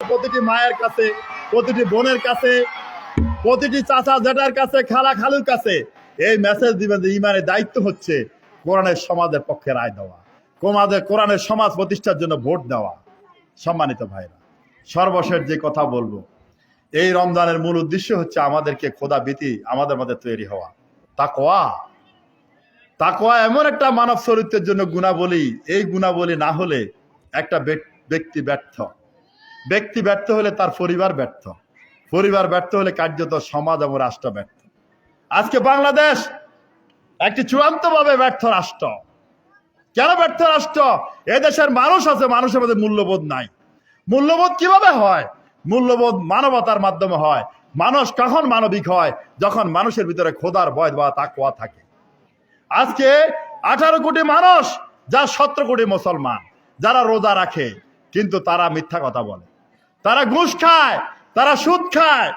প্রতিটি মায়ের কাছে, প্রতিটি বোনের কাছে, প্রতিটি চাচা জেঠার কাছে, খালা খালুর কাছে এই মেসেজ দিবেন যে ইমানের দায়িত্ব হচ্ছে কোরআনের সমাজের পক্ষে রায় দেওয়া কোরআনের কোরআনের সমাজ প্রতিষ্ঠার জন্য ভোট দেওয়া। সম্মানিত ভাইরা, সর্বশেষ যে কথা বলব, এই রমজানের মূল উদ্দেশ্য হচ্ছে আমাদেরকে খোদা ভীতি আমাদের মধ্যে তৈরি হওয়া। তাকওয়া তাকওয়া এমন একটা মানব চরিত্রের জন্য গুণাবলী, এই গুণাবলী না হলে একটা ব্যক্তি ব্যর্থ। ব্যক্তি ব্যর্থ হলে তার পরিবার ব্যর্থ। পরিবার ব্যর্থ হলে কার্যত সমাজ এবং রাষ্ট্র ব্যর্থ। আজকে বাংলাদেশ একটি চূড়ান্তভাবে ব্যর্থ রাষ্ট্র। কেন ব্যর্থ রাষ্ট্র? এদেশের মানুষ আছে, মানুষের মধ্যে মূল্যবোধ নাই। মূল্যবোধ কীভাবে হয়? মূল্যবোধ মানবতার মাধ্যমে হয়। মানুষ কখন মানবিক হয়? যখন মানুষের ভিতরে খোদার ভয় বা তাকওয়া থাকে। আজকে আঠারো কোটি মানুষ যা সতেরো কোটি মুসলমান, যারা রোজা রাখে, কিন্তু তারা মিথ্যা কথা বলে। তারা ঘুষ খায়, তারা সুদ খায়।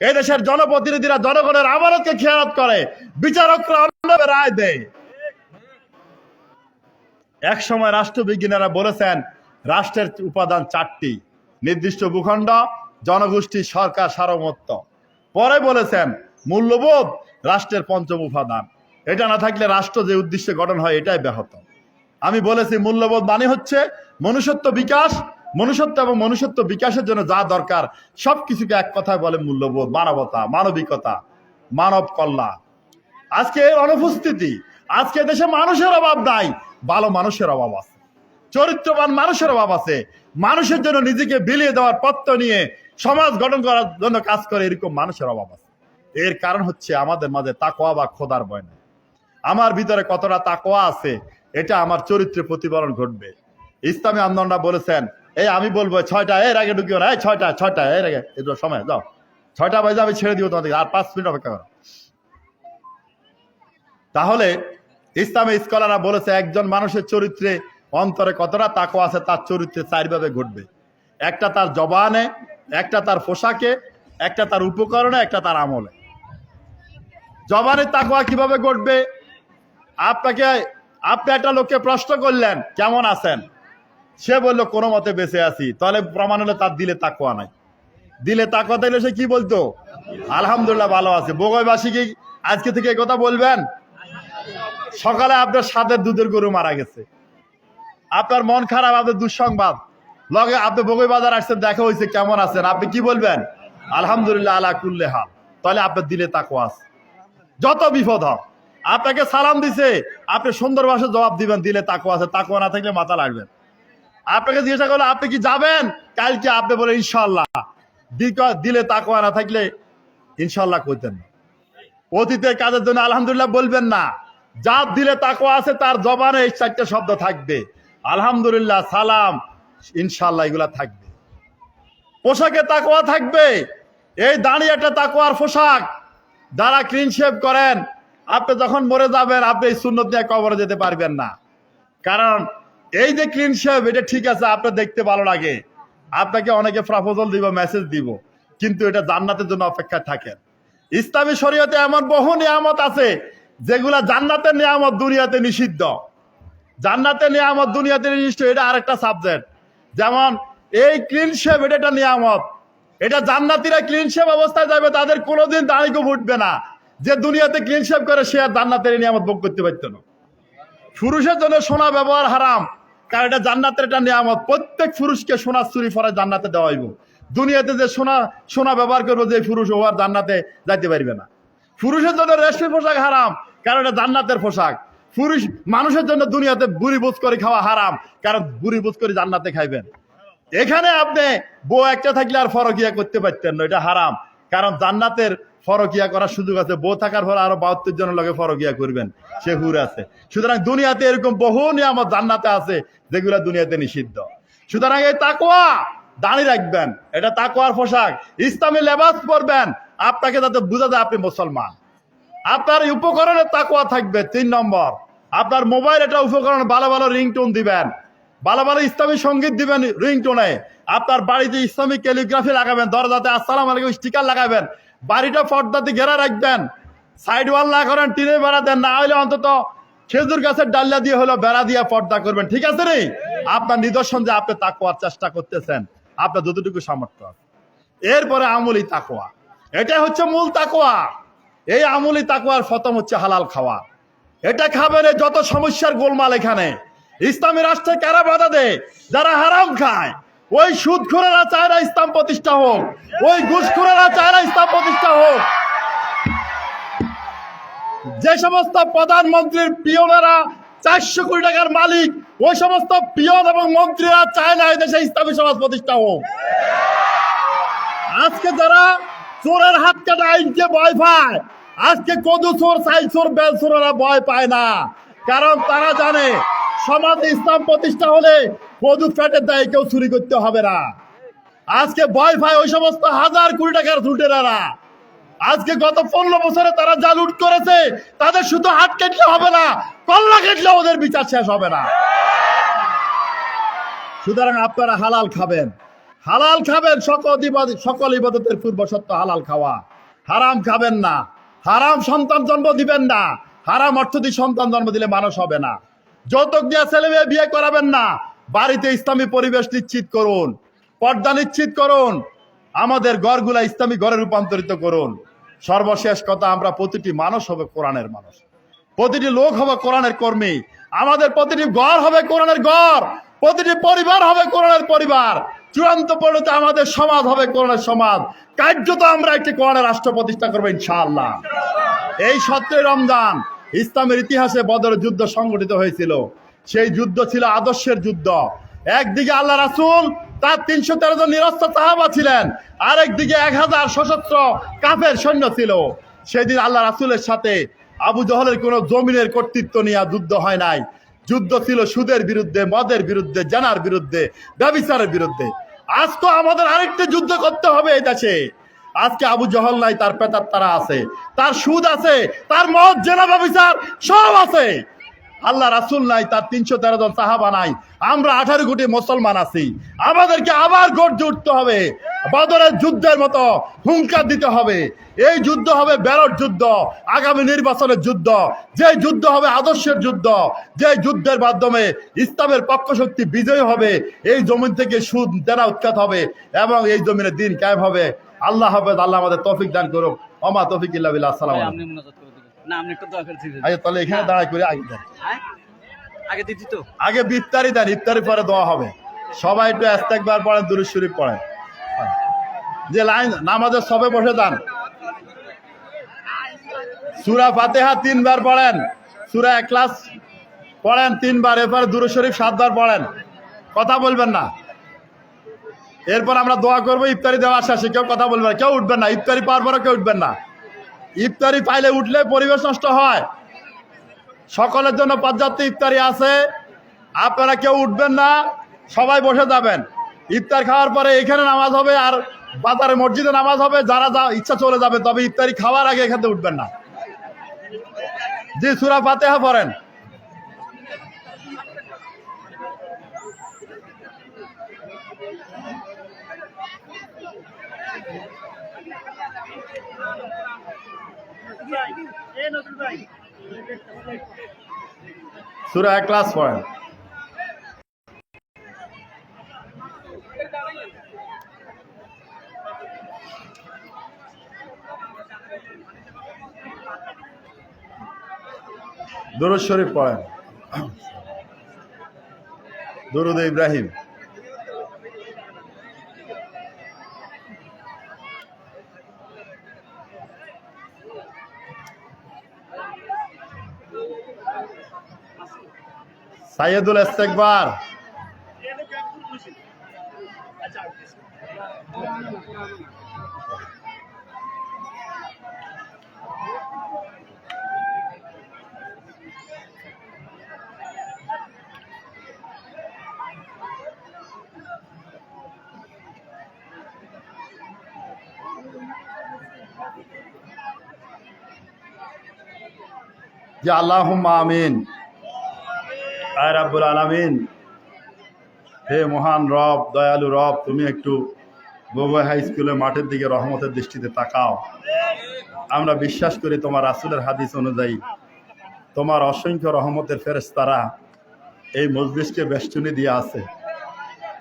এই দেশের জনপ্রতিনিধিরা জনগণের আমানতকে খেয়ালত করে, বিচারকরা রায় দেয়। এক সময় রাষ্ট্রবিজ্ঞানীরা বলেছেন, রাষ্ট্রের উপাদান চারটি, নির্দিষ্ট ভূখণ্ড, জনগোষ্ঠী, সরকার, সার্বভৌমত্ব। পরে বলেছেন, মূল্যবোধ রাষ্ট্রের পঞ্চম উপাদান। এটা না থাকলে রাষ্ট্র যে উদ্দেশ্যে গঠন হয়, এটাই ব্যাহত। আমি বলেছি, মূল্যবোধ মানে হচ্ছে মনুষ্যত্ব বিকাশ মনুষ্যত্ব এবং মনুষ্যত্ব বিকাশের জন্য যা দরকার সব কিছুকে এক কথায় বলে মূল্যবোধ, মানবতা, মানবিকতা, মানব কল্যাণ। আজকে এর অনুপস্থিতি, আজকে দেশে মানুষের অভাব নাই, ভালো মানুষের অভাব আছে। চরিত্রবান মানুষের অভাব আছে। মানুষের জন্য নিজেকে বিলিয়ে দেওয়ার পত্র নিয়ে সমাজ গঠন করার জন্য কাজ করে এরকম মানুষের অভাব আছে। এর কারণ হচ্ছে আমাদের মাঝে তাকোয়া বা খোদার ভয় নাই। আমার ভিতরে কতটা তাকোয়া আছে, এটা আমার চরিত্রে প্রতিফলন ঘটবে। ইসলামী আন্দোলনরা বলেছেন এই আমি বলব, ছয়টা, এর আগে ঢুকিও না, এই ছয়টা ছয়টা, এর আগে। এগুলো সময়, যাও। ছয়টা বাজে, আমি ছেড়ে দিব তোমাদের আর পাঁচ মিনিট অপেক্ষা করো। তাহলে ইসলামী স্কলাররা বলেছে, একজন মানুষের চরিত্রে অন্তরে কতটা তাকো আছে, তার চরিত্রে চারভাবে ঘটবে। একটা তার জবানে, একটা তার পোশাকে, একটা তার উপকরণে, একটা তার আমলে। জবানের তাকোয়া কীভাবে ঘটবে? আপনাকে, আপনি একটা লোককে প্রশ্ন করলেন, কেমন আছেন? সে বলল, কোনো মতে বেঁচে আছি। তাহলে প্রমাণ হলে তার দিলে তাকোয়া নাই। দিলে তাকওয়া দিলে সে কি বলতো? আলহামদুলিল্লাহ ভালো আছে। বগৈবাসী কি আজকে থেকে কথা বলবেন? সকালে আপনার সাদের দুধের গরু মারা গেছে। আপনার মন খারাপ, আপনার দুঃসংবাদ। লগে আপনি বগৈ বাজার আসছেন, দেখা হয়েছে, কেমন আছেন? আপনি কি বলবেন? আলহামদুলিল্লাহ আলা কুল্লে হাল। তাহলে আপনার দিলে তাকওয়া আছে। যত বিপদ হোক, আপনাকে সালাম দিছে, আপনি সুন্দর ভাষায় জবাব দিবেন, দিলে তাকওয়া আছে। তাকওয়া না থাকলে মাথা লাগবেন আপনাকে জিজ্ঞাসা করলে আপনি কি যাবেন? কালকে আপনি বলে ইনশাল্লাহ দিলে তাকওয়া না থাকলে ইনশাল্লাহ কইতেন অতীতের কাজের জন্য আলহামদুলিল্লাহ বলবেন না। যার দিলে তাকওয়া আছে, তার জবানে এই চারটে শব্দ থাকবে। আলহামদুলিল্লাহ, সালাম ইনশাল্লাহ এগুলা থাকবে। পোশাকে তাকওয়া থাকবে। এই দাঁড়িয়ে একটা তাকওয়ার পোশাক যারা ক্লিন শেভ করেন, আপনি যখন মরে যাবেন, আপনি এই সুন্নত নিয়ে কবরে যেতে পারবেন না। কারণ এই যে ক্লিন শেভ এটা ঠিক আছে, আপনার দেখতে ভালো লাগে। আপনাকে অনেকে প্রপোজাল দিব মেসেজ দিব, কিন্তু এটা জান্নাতের জন্য অপেক্ষায় থাকেন। ইসলামী শরীয়তে এমন বহু নিয়ামত আছে, যেগুলা জান্নাতের নিয়ামত দুনিয়াতে নিষিদ্ধ। জান্নাতের নিয়ামত দুনিয়াতে নিষিদ্ধ এটা আরেকটা সাবজেক্ট যেমন, এই ক্লিন শেভ এটা একটা নিয়ামত। এটা জান্নাতিরা ক্লিন শেভ অবস্থায় যাবে, তাদের কোনোদিন দাঁড়িয়ে উঠবে না। যে দুনিয়াতে ক্লিন শেভ করে, সে আর জান্নাতের নিয়ামত ভোগ করতে পারতো না। পুরুষের জন্য সোনা ব্যবহার হারাম। কারণ এটা জান্নাতের একটা নিয়ামত। প্রত্যেক পুরুষকে সোনা চুরি ফরে জান্নাতে দেওয়া হইব। দুনিয়াতে যে সোনা সোনা ব্যবহার করব, যে পুরুষ ও আর জান্নাতে যাইতে পারবে না। পুরুষের জন্য রেশমি পোশাক হারাম, কারণ এটা জান্নাতের পোশাক। পুরুষ, মানুষের জন্য দুনিয়াতে বুড়ি বুঝ করে খাওয়া হারাম, কারণ বুড়ি বুঝ করে জান্নাতে খাইবেন। এখানে আপনি বউ একটা থাকলে আর ফরকিয়া করতে পারতেন না, এটা হারাম। কারণ জান্নাতের ফরকিয়া করার সুযোগ আছে। বউ থাকার পর আরও বাহাত্তর জনের লগে ফরকিয়া করবেন। সে হুর আছে। সুতরাং দুনিয়াতে এরকম বহু নিয়ামত জান্নাতে আছে, যেগুলা দুনিয়াতে নিষিদ্ধ। সুতরাং এই তাকোয়া দাঁড়িয়ে রাখবেন। এটা তাকোয়ার পোশাক। ইসলামী লেবাস পরবেন। আপনাকে যাতে বোঝা যায় আপনি মুসলমান। আপনার এই উপকরণের তাকোয়া থাকবে, তিন নম্বর। আপনার মোবাইল এটা উপকরণ ভালো ভালো রিংটোন দিবেন। ভালো ভালো ইসলামী সংগীত দিবেন রিংটোনে। আপনার বাড়িতে ইসলামিক ক্যালিগ্রাফি লাগাবেন, দরজাতে আসসালাম আলাইকুম স্টিকার লাগাবেন, বাড়িটা পর্দাতে ঘেরা রাখবেন, সাইড ওয়াল না করেন টিনে বেড়া দেন, না হলে অন্তত খেজুর গাছের ডাল্লা দিয়ে হলো বেড়া দিয়ে পর্দা করবেন, ঠিক আছে রে? আপনার নিদর্শন যে আপনি তাকওয়ার চেষ্টা করতেছেন, আপনার যতটুকু সামর্থ্য এরপরে আমলি তাকোয়া এটা হচ্ছে মূল তাকোয়া এই আমলি তাকোয়ার ফতম হচ্ছে হালাল খাওয়া। এটা খাবেন যত সমস্যার গোলমাল এখানে। ইসলামী রাষ্ট্রে কারা বাধা দেয়? যারা হারাম খায়। ওই সুদখোরেরা চায় না ইসলাম প্রতিষ্ঠা হোক। ওই ঘুষখোরেরা চায় না ইসলাম প্রতিষ্ঠা হোক। যে সমস্ত প্রধানমন্ত্রীর পিয়নেরা চারশো কোটি টাকার মালিক, ওই সমস্ত পিয়ন এবং মন্ত্রীরা চায় না দেশে ইসলামী সমাজ প্রতিষ্ঠা হোক। আজকে যারা চোরের হাত কাটা আইনকে ভয় পায়, আজকে কদু চোর সাই চোর বেল চোরেরা ভয় পায় না। কারণ তারা জানে সমাজে ইসলাম প্রতিষ্ঠা হলে কদু ফ্যাটের দায়ে কেউ চুরি করতে হবে না। আজকে ভয় পায় ওই সমস্ত হাজার কোটি টাকার লুটেরারা। আজকে গত পনেরো বছরে তারা যা লুট করেছে, তাদের শুধু হাত কেটলে হবে না, কল্লা কেটলে ওদের বিচার শেষ হবে না। সুতরাং আপনারা হালাল খাবেন। হালাল খাবেন সকল সকল ইবাদতের পূর্ব সত্য হালাল খাওয়া। হারাম খাবেন না। হারাম সন্তান জন্ম দিবেন না। হারাম অর্থ দিয়ে সন্তান জন্ম দিলে মানুষ হবে না। যৌতুক দিয়ে ছেলে মেয়ে বিয়ে করাবেন না। বাড়িতে ইসলামী পরিবেশ নিশ্চিত করুন, পর্দা নিশ্চিত করুন, আমাদের ঘরগুলা ইসলামী ঘরে রূপান্তরিত করুন। সর্বশেষ কথা, আমরা প্রতিটি মানুষ হবে কোরআনের মানুষ। প্রতিটি লোক হবে কোরআনের কর্মী। আমাদের প্রতিটি ঘর হবে কোরআনের ঘর। প্রতিটি পরিবার হবে কোরআনের পরিবার। চূড়ান্ত পরিণতি আমাদের সমাজ হবে কোরআনের সমাজ। কার্যত আমরা একটি কোরআনের রাষ্ট্র প্রতিষ্ঠা করব ইনশাআল্লাহ। এই সত্যি রমজান ইসলামের ইতিহাসে বদরের যুদ্ধ সংগঠিত হয়েছিল। সেই যুদ্ধ ছিল আদর্শের যুদ্ধ। একদিকে আল্লাহ রাসূল, তার তিনশো তেরো জন নিরস্ত্র সাহাবা ছিলেন। আরেকদিকে এক হাজার সশস্ত্র কাফের সৈন্য ছিল। সেদিন আল্লাহ রাসূলের সাথে আবু জহলের কোনো জমিনের কর্তৃত্ব নিয়ে যুদ্ধ হয় নাই। যুদ্ধ ছিল সুদের বিরুদ্ধে, মদের বিরুদ্ধে, জানার বিরুদ্ধে, ব্যবিচারের বিরুদ্ধে। আজ তো আমাদের আরেকটা যুদ্ধ করতে হবে এই দেশে। আজকে আবু জহল নাই, তার পেতার তারা আছে। তার সুদ আছে, তার মদ জেনা ব্যবিচার সব আছে। আল্লাহ রাসুল নাই, তার তিনশো তেরো জন সাহাবা নাই। আমরা আঠারো কোটি মুসলমান আছি। আমাদেরকে আবার গর্জে উঠতে হবে। বদরের যুদ্ধের মতো হুঙ্কার দিতে হবে। এই যুদ্ধ হবে বেরোর যুদ্ধ, আগামী নির্বাচনের যুদ্ধ। যে যুদ্ধ হবে আদর্শের যুদ্ধ, যে যুদ্ধের মাধ্যমে ইসলামের পক্ষ শক্তি বিজয়ী হবে, এই জমিন থেকে সুদ, দেনা উৎখাত হবে এবং এই জমিনে দিন কায়েম হবে। আল্লাহ হাফেজ আল্লাহ আমাদের তৌফিক দান করুক। অমা তৌফিক ইল্লা বিল্লাহ আসসালামু আলাইকুম আপনি মুনাজাত করে দিবেন। না আপনি একটু দোয়া করে দিবেন। আচ্ছা তাহলে এখানে দাঁড়াই করে আগে দেন। হ্যাঁ? আগে দিচ্ছি তো? আগে ইফতারি দেন ইফতারি পরে দেওয়া হবে। সবাই একটু একবার পড়েন দুরুদ শরীফ পড়েন। যে লাইন নামাজের সবে বসে দেন সুরা ফাতেহা তিনবার পড়েন। সুরা এক ক্লাস পড়েন তিনবার এরপরে দুরুদ শরীফ সাতবার পড়েন। কথা বলবেন না। এরপর আমরা দোয়া করব, ইফতারি দেওয়ার শেষে কেউ কথা বলবে না, কেউ উঠবেন না, ইফতারি পাওয়ার পরে কেউ উঠবেন না। ইফতারি পাইলে উঠলে পরিবেশ নষ্ট হয়। সকলের জন্য পর্যাপ্ত ইফতারি আছে। আপনারা কেউ উঠবেন না, সবাই বসে যাবেন। ইফতার খাওয়ার পরে এখানে নামাজ হবে আর বাজারে মসজিদে নামাজ হবে, যারা যা ইচ্ছা চলে যাবে, তবে ইফতারি খাওয়ার আগে এখানে উঠবেন না। জি, সুরা ফাতেহা পড়েন। সুরা ক্লাস পড়েন। দরুদ শরীফ পড়েন। দরুদ ইব্রাহিম। সাইয়েদুল ইস্তেকবার। যে আল্লাহ আমিন। আয় আলামিন। হে মহান রব, দয়ালু রব, তুমি একটু বোবাই হাই স্কুলের মাঠের দিকে রহমতের দৃষ্টিতে তাকাও। আমরা বিশ্বাস করি তোমার রাসুলের হাদিস অনুযায়ী তোমার অসংখ্য রহমতের ফেরেশতারা এই মজলিসকে বেষ্টনী দিয়ে আছে।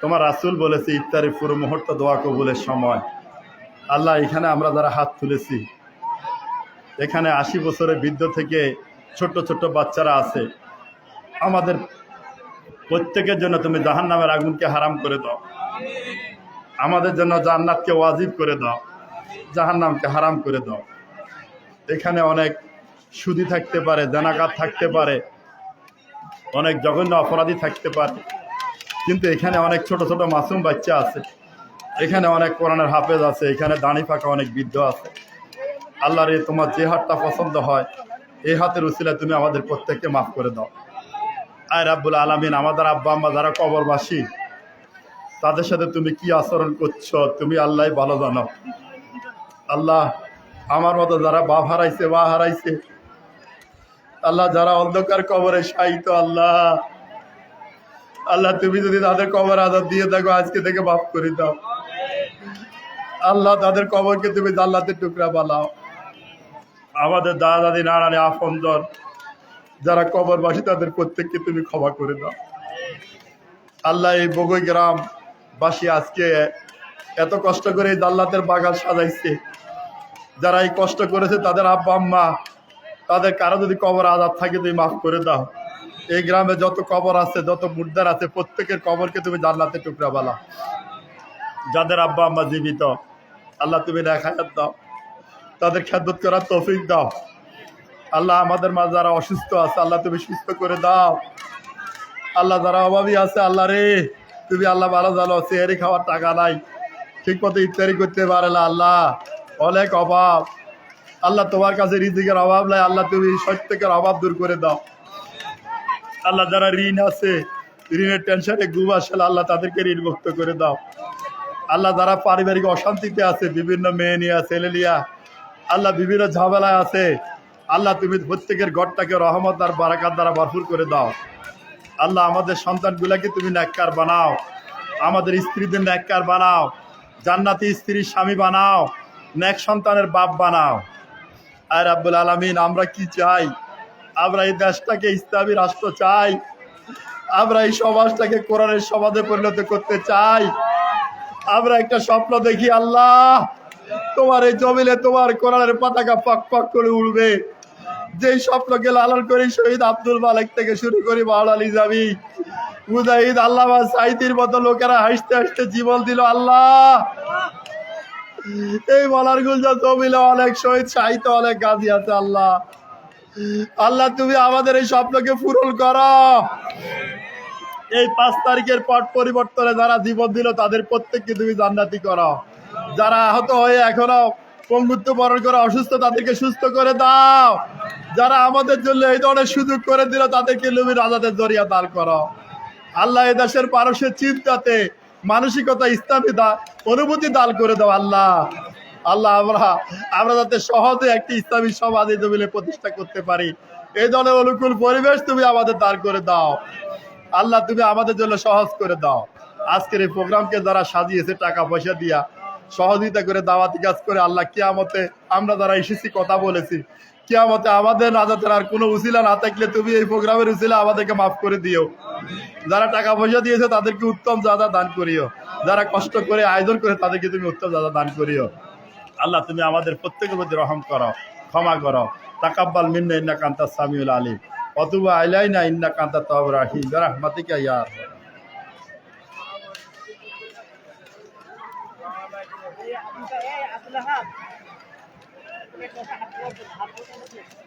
তোমার রাসুল বলেছে, ইফতারি পুরো মুহূর্ত দোয়া কবুলের সময়। আল্লাহ, এখানে আমরা যারা হাত তুলেছি, এখানে আশি বছরের বৃদ্ধ থেকে ছোট্ট ছোট্ট বাচ্চারা আছে আমাদের প্রত্যেকের জন্য তুমি জাহান নামের আগুনকে হারাম করে দাও। আমাদের জন্য জান্নাতকে ওয়াজিব করে দাও জাহান নামকে হারাম করে দাও। এখানে অনেক সুদি থাকতে পারে, জানাকাত থাকতে পারে, অনেক জঘন্য অপরাধী থাকতে পারে। কিন্তু এখানে অনেক ছোট ছোট মাসুম বাচ্চা আছে। এখানে অনেক কোরআনের হাফেজ আছে, এখানে দাঁড়ি ফাঁকা অনেক বৃদ্ধ আছে। আল্লাহর তোমার যে হাতটা পছন্দ হয়, এই হাতের উসিলা তুমি আমাদের প্রত্যেককে মাফ করে দাও। আয় রাব্বুল আলমিন, আমাদের আব্বা আম্মা যারা কবরবাসী, তাদের সাথে তুমি কি আচরণ করছ? তুমি আল্লাহ ভালো জানো। আল্লাহ আমার মতো যারা বাপ হারাইছে বা হারাইছে, আল্লাহ যারা অন্ধকার কবরে সাহিত্য আল্লাহ আল্লাহ তুমি যদি তাদের কবর আজাদ দিয়ে থাকো, আজকে থেকে বাপ করে দাও। আল্লাহ তাদের কবরকে তুমি জাল্লাতের টুকরা বানাও। আমাদের দাদা দাদি নানানি, আপনজন যারা কবরবাসী, তাদের প্রত্যেককে তুমি ক্ষমা করে দাও। আল্লাহ এই বগই গ্রাম বাসী আজকে এত কষ্ট করে এই জাল্লাতের বাগান সাজাইছে। যারা এই কষ্ট করেছে, তাদের আব্বা, আম্মা, তাদের কারও যদি কবর আজাদ থাকে, তুমি মাফ করে দাও। এই গ্রামে যত কবর আছে, যত মুর্দার আছে, প্রত্যেকের কবরকে তুমি জান্নাতে টুকরা বালা যাদের আব্বা, আম্মা জীবিত, আল্লাহ তুমি দেখায়াত দাও। তাদের খেদত করার তৌফিক দাও। আল্লাহ আমাদের মাঝে যারা অসুস্থ আছে, আল্লাহ তুমি সুস্থ করে দাও। আল্লাহ যারা অভাবী আছে, আল্লাহ রে, তুমি আল্লাহ ভালো জানো চেয়ারি খাওয়ার টাকা নাই। ঠিক মতো ইফতারি করতে পারে না আল্লাহ। অনেক অভাব। আল্লাহ তোমার কাছে রিজিকের অভাব নাই, আল্লাহ তুমি সত্যের অভাব দূর করে দাও। আল্লাহ যারা ঋণ আছে, ঋণের টেনশনে ঘুম আসে আল্লাহ তাদেরকে ঋণ মুক্ত করে দাও। আল্লাহ যারা পারিবারিক অশান্তিতে আছে, বিভিন্ন মেয়ে নিয়ে, ছেলে নিয়া, আল্লাহ বিভিন্ন ঝামেলায় আছে আল্লাহ তুমি প্রত্যেকের ঘরটাকে রহমত আর বারাকাত দ্বারা ভরপুর করে দাও। আল্লাহ আমাদের সন্তানগুলাকে তুমি ন্যাক্কার বানাও। আমাদের স্ত্রীদের ন্যাক্কার বানাও। জান্নাতি স্ত্রীর স্বামী বানাও। ন্যাক সন্তানের বাপ বানাও। আর আব্বুল আলমিন, আমরা কি চাই? আমরা এই দেশটাকে, ইসলামী রাষ্ট্র চাই। আমরা এই সমাজটাকে কোরআনের সমাজে পরিণত করতে চাই। আমরা একটা স্বপ্ন দেখি, আল্লাহ, তোমার এই জমিলে তোমার কোরআনের পতাকা পাক পাক করে উড়বে। যেই স্বপ্নকে লালন করি শহীদ আব্দুল মালিক থেকে শুরু করি বাউল আলী যাবি মুজাহিদ আল্লাহ সাইদির মতো লোকেরা হাসতে হাসতে জীবন দিল আল্লাহ। এই বলার গুলজা জমিলে অনেক শহীদ, সাহিত্য অনেক গাজী আছে আল্লাহ। আল্লাহ, তুমি আমাদের এই স্বপ্নকে পূরণ করো। এই পাঁচ তারিখের পট পরিবর্তনে যারা জীবন দিল, তাদের প্রত্যেককে তুমি জান্নাতি করো। যারা আহত হয়ে এখনও পঙ্গুত্ব বরণ করে অসুস্থ তাদেরকে সুস্থ করে দাও। যারা আমাদের জন্য এই ধরনের সুযোগ করে দিল, তাদেরকে লুমির আজাদের জরিয়া দান করো। আল্লাহ এ দেশের মানুষের চিন্তাতে মানসিকতা ইসলামী অনুভূতি দান করে দাও, আল্লাহ। আল্লাহ, আমরা আমরা যাতে সহজে একটি ইসলামী সমাজ এই জমিনে প্রতিষ্ঠা করতে পারি। এই ধরনের অনুকূল পরিবেশ তুমি আমাদের দান করে দাও। আল্লাহ, তুমি আমাদের জন্য সহজ করে দাও। আজকের এই প্রোগ্রামকে যারা সাজিয়েছে, টাকা পয়সা দিয়া সহযোগিতা করে, দাওয়াতি কাজ করে, আল্লাহ কিয়ামতে আমরা যারা এসেছি কথা বলেছি। কিয়ামতে আমাদের নাজাতের আর কোনো উসিলা না থাকলে তুমি এই প্রোগ্রামের উসিলা আমাদেরকে মাফ করে দিও। যারা টাকা পয়সা দিয়েছে তাদেরকে উত্তম জাদা দান করিও। যারা কষ্ট করে, আয়োজন করে, তাদেরকে তুমি উত্তম জাদা দান করিও। আল্লাহ, তুমি আমাদের প্রত্যেকের প্রতি রহম করো, ক্ষমা করো। তাকাব্বাল মিন্না ইন্না কান্তা সামিউল আলিম। অতুবা আইলাইনা ইন্না কান্তা তহব রাহিম। রাহমাতিকা ইয়া 标准，它不是那个。